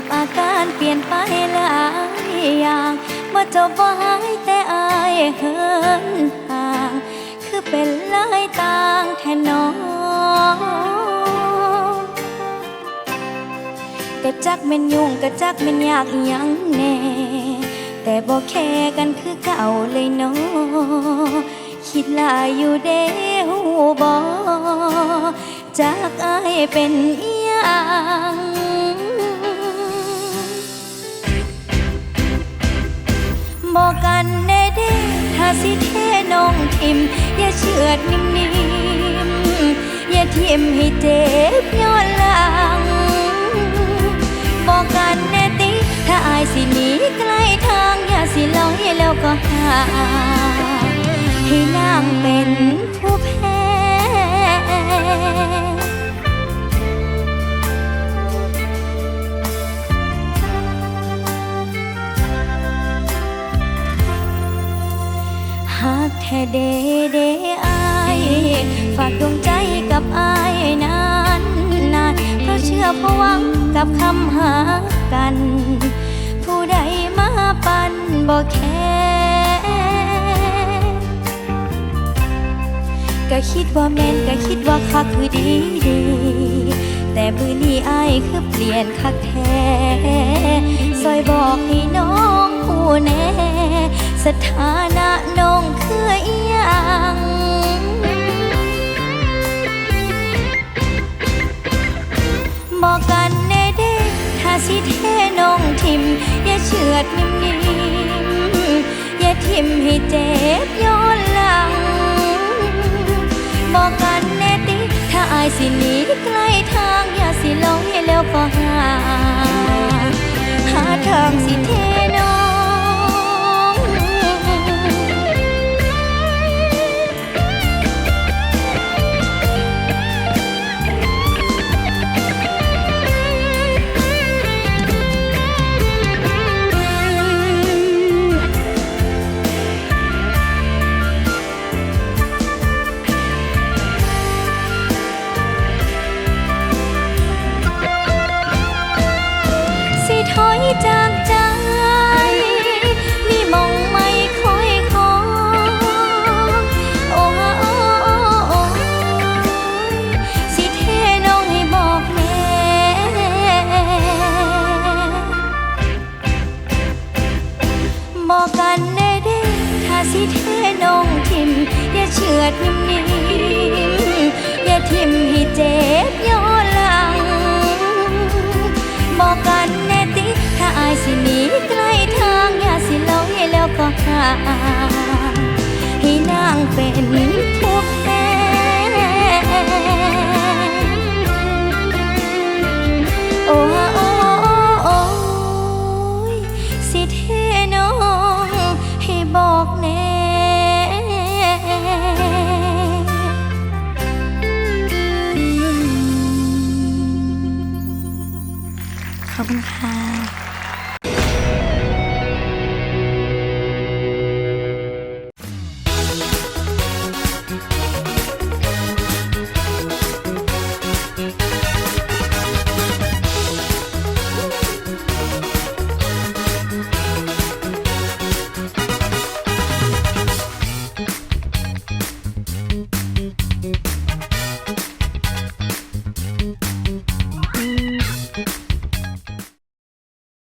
กับอาการเปลี่ยนไปหลายอย่างบ่จบบ่หายแต่อายเหินห่าง คือเป็นลายต่างแทนน้องกะจักแม่นยุ่งกะจักแม่นยากยังแน่ แต่บ่แค่กันคือเก่าเลยนาะคิดลายอยู่เด้หูบ่จากอายเป็นอิหยังาเชือดนิ่มๆ อย่าทิมให้เจ็บย้อนหลัง บอกกันแน่ติ ถ้าอายสิหนีใกล้ทาง อย่าสิลอยแล้วก็หาให้นางเป็นผู้แพ้หากแท้เดเด ฝากดวงใจกับอายนานนานเพราะเชื่อเพราะหวังกับคำหากัน ผู้ใดมาปันบอกแค่ก็คิดว่าแม่นก็คิดว่าคักคือดีดี แต่มือนี้อายคือเปลี่ยนคักแท้ซอยบอกให้น้องผู้แน่ สถานะน้องคืออีย น้องทิม อย่าเชือดนิ่มๆอย่าทิมให้เจ็บย้อนหลัง บอกกันแน่ติ ถ้าอายสิหนีใกล้ทาง อย่าสิลอยแล้วก็หา หาทางสิเท ให้นางเป็นผู้แพ้โอ้โอ้โอ้ยสิเทน้องให้บอกแน่ขอบคุณค่ะ